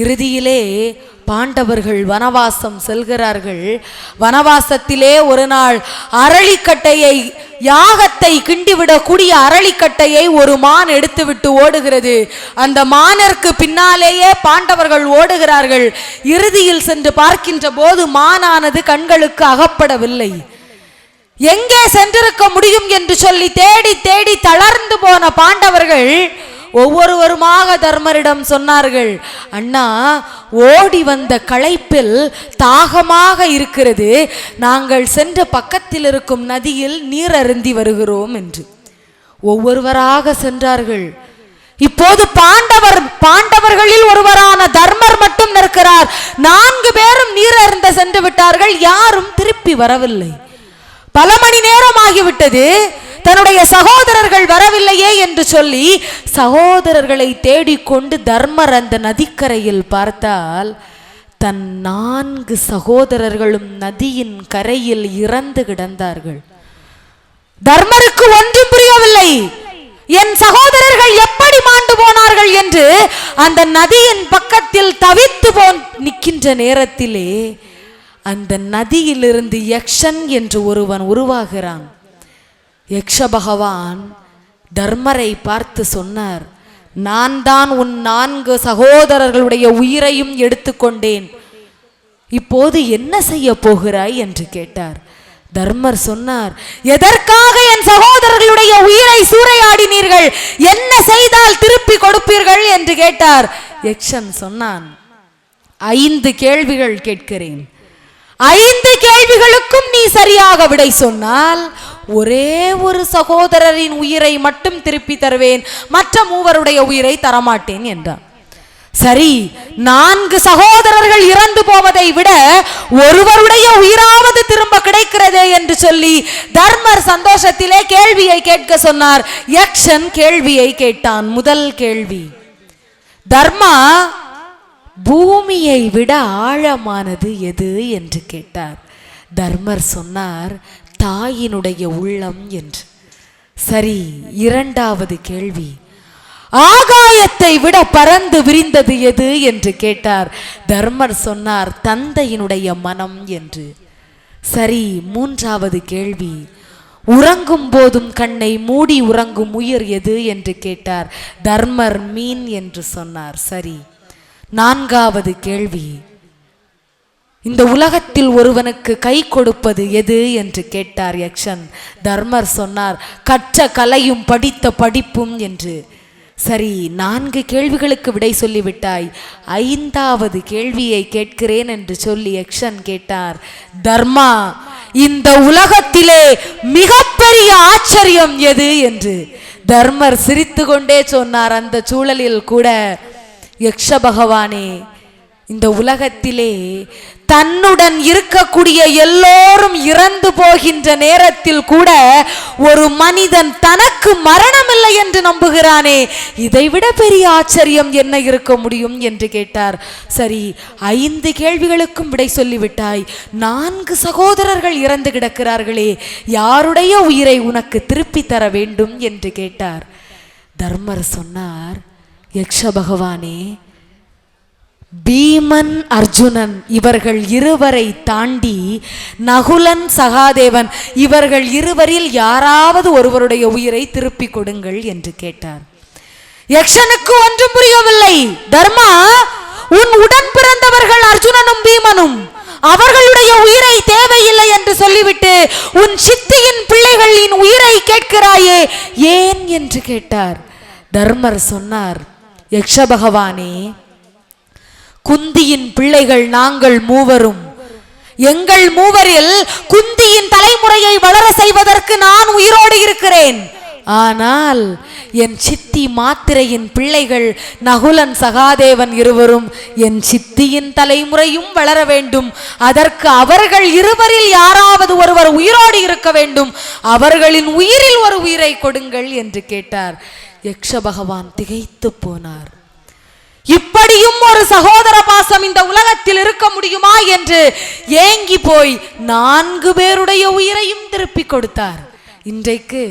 இறுதியிலே பாண்டவர்கள் வனவாசம் செல்கிறார்கள். வனவாசத்திலே ஒரு நாள் அரளிக்கட்டையை யாகத்தை கிண்டிவிடக்கூடிய அரளிக்கட்டையை ஒரு மான் எடுத்துவிட்டு ஓடுகிறது. அந்த மானருக்கு பின்னாலேயே பாண்டவர்கள் ஓடுகிறார்கள். இறுதியில் சென்று பார்க்கின்ற போது மானானது கண்களுக்கு அகப்படவில்லை. எங்கே சென்றிருக்க முடியும் என்று சொல்லி தேடி தேடி தளர்ந்து போன பாண்டவர்கள் ஒவ்வொருவருமாக தர்மரிடம் சொன்னார்கள் அண்ணா ஓடி வந்த களைப்பில் தாகமாக இருக்கிறது. நாங்கள் சென்ற பக்கத்தில் இருக்கும் நதியில் நீர் அருந்தி வருகிறோம் என்று. ஒவ்வொருவராக சென்றார்கள். இப்போது பாண்டவர் பாண்டவர்களில் ஒருவரான தர்மர் மட்டும் நிற்கிறார். நான்கு பேரும் நீர் அருந்த சென்று விட்டார்கள் யாரும் திருப்பி வரவில்லை. பல மணி நேரம் ஆகிவிட்டது. தன்னுடைய சகோதரர்கள் வரவில்லை. சொல்லி சகோதரர்களை தேடிக்கொண்டு தர்மர் அந்த நதிக்கரையில் பார்த்தால் தன் நான்கு சகோதரர்களும் நதியின் கரையில் இறந்து கிடந்தார்கள். தர்மருக்கு ஒன்றும் புரியவில்லை. என் சகோதரர்கள் எப்படி மாண்டு போனார்கள் என்று அந்த நதியின் பக்கத்தில் தவித்து போன் நிற்கின்ற நேரத்திலே அந்த நதியிலிருந்து யக்ஷன் என்று ஒருவன் உருவாகிறான். யக்ஷ பகவான் தர்மரை பார்த்து சொன்னார் நான் தான் உன் நான்கு சகோதரர்களுடைய உயிரையும் எடுத்துக்கொண்டேன். இப்போது என்ன செய்ய போகிறாய்? என்று கேட்டார். தர்மர் சொன்னார் எதற்காக என் சகோதரர்களுடைய உயிரை சூறையாடினீர்கள்? என்ன செய்தால் திருப்பி கொடுப்பீர்கள்? என்று கேட்டார். யக்ஷன் சொன்னான் ஐந்து கேள்விகள் கேட்கிறேன். ஐந்து கேள்விகளுக்கும் நீ சரியாக விடை சொன்னால் ஒரே ஒரு சகோதரரின் உயிரை மட்டும் திருப்பி தருவேன். மற்ற மூவருடைய உயிரை தரமாட்டேன் என்றான். சரி நான்கு சகோதரர்கள் இறந்து போவதை விட ஒருவருடைய உயிராவது திரும்ப கிடைக்கிறதே என்று சொல்லி தர்மர் சந்தோஷத்திலே கேள்வியை கேட்க சொன்னார். யக்ஷன் கேள்வியை கேட்டான். முதல் கேள்வி தர்மா பூமியை விட ஆழமானது எது என்று கேட்டார். தர்மர் சொன்னார் தாயினுடைய உள்ளம் என்று. சரி இரண்டாவது கேள்வி. ஆகாயத்தை விட பறந்து விரிந்தது எது என்று கேட்டார். தர்மர் சொன்னார் தந்தையினுடைய மனம் என்று. சரி மூன்றாவது கேள்வி. உறங்கும் போதும் கண்ணை மூடி உறங்கும் உயிர் எது என்று கேட்டார். தர்மர் மீன் என்று சொன்னார். சரி நான்காவது கேள்வி. இந்த உலகத்தில் ஒருவனுக்கு கை கொடுப்பது எது? என்று கேட்டார் யக்ஷன். தர்மர் சொன்னார் கற்ற கலையும் படித்த படிப்பும் என்று. சரி நான்கு கேள்விகளுக்கு விடை சொல்லிவிட்டாய். ஐந்தாவது கேள்வியை கேட்கிறேன் என்று சொல்லி யக்ஷன் கேட்டார் தர்மா இந்த உலகத்திலே மிகப்பெரிய ஆச்சரியம் எது? என்று. தர்மர் சிரித்து கொண்டே சொன்னார் அந்த சூழலில் கூட யக்ஷ பகவானே இந்த உலகத்திலே தன்னுடன் இருக்கக்கூடிய எல்லோரும் இறந்து போகின்ற நேரத்தில் கூட ஒரு மனிதன் தனக்கு மரணமில்லை என்று நம்புகிறானே. இதைவிட பெரிய ஆச்சரியம் என்ன இருக்க முடியும் என்று கேட்டார். சரி ஐந்து கேள்விகளுக்கும் விடை சொல்லிவிட்டாய். நான்கு சகோதரர்கள் இறந்து கிடக்கிறார்களே யாருடைய உயிரை உனக்கு திருப்பி தர வேண்டும் என்று கேட்டார். தர்மர் சொன்னார் யக்ஷ பகவானே பீமன் அர்ஜுனன் இவர்கள் இருவரை தாண்டி நகுலன் சகாதேவன் இவர்கள் இருவரில் யாராவது ஒருவருடைய உயிரை திருப்பி கொடுங்கள் என்று கேட்டார். யக்ஷனுக்கு ஒன்றும் புரியவில்லை. தர்மா உன் உடன் பிறந்தவர்கள் அர்ஜுனனும் பீமனும் அவர்களுடைய உயிரை தேவையில்லை என்று சொல்லிவிட்டு உன் சித்தியின் பிள்ளைகளின் உயிரை கேட்கிறாயே ஏன் என்று கேட்டார். தர்மர் சொன்னார் யக்ஷ பகவானே குந்தியின் பிள்ளைகள் நாங்கள் மூவரும். எங்கள் மூவரில் குந்தியின் தலைமுறையை வளர செய்வதற்கு நான் உயிரோடு இருக்கிறேன். ஆனால் என் சித்தி மாத்திரையின் பிள்ளைகள் நகுலன் சகாதேவன் இருவரும் என் சித்தியின் தலைமுறையும் வளர வேண்டும். அதற்கு அவர்கள் இருவரில் யாராவது ஒருவர் உயிரோடு இருக்க வேண்டும். அவர்களின் உயிரில் ஒரு உயிரை கொடுங்கள் என்று கேட்டார். யக்ஷ பகவான் திகைத்து போனார். இப்படியும் ஒரு சகோதர பாசம் இந்த உலகத்தில் இருக்க முடியுமா என்று ஏங்கி போய் நான்கு பேருடைய உயிரையும் திருப்பி கொடுத்தார். இன்றைக்கு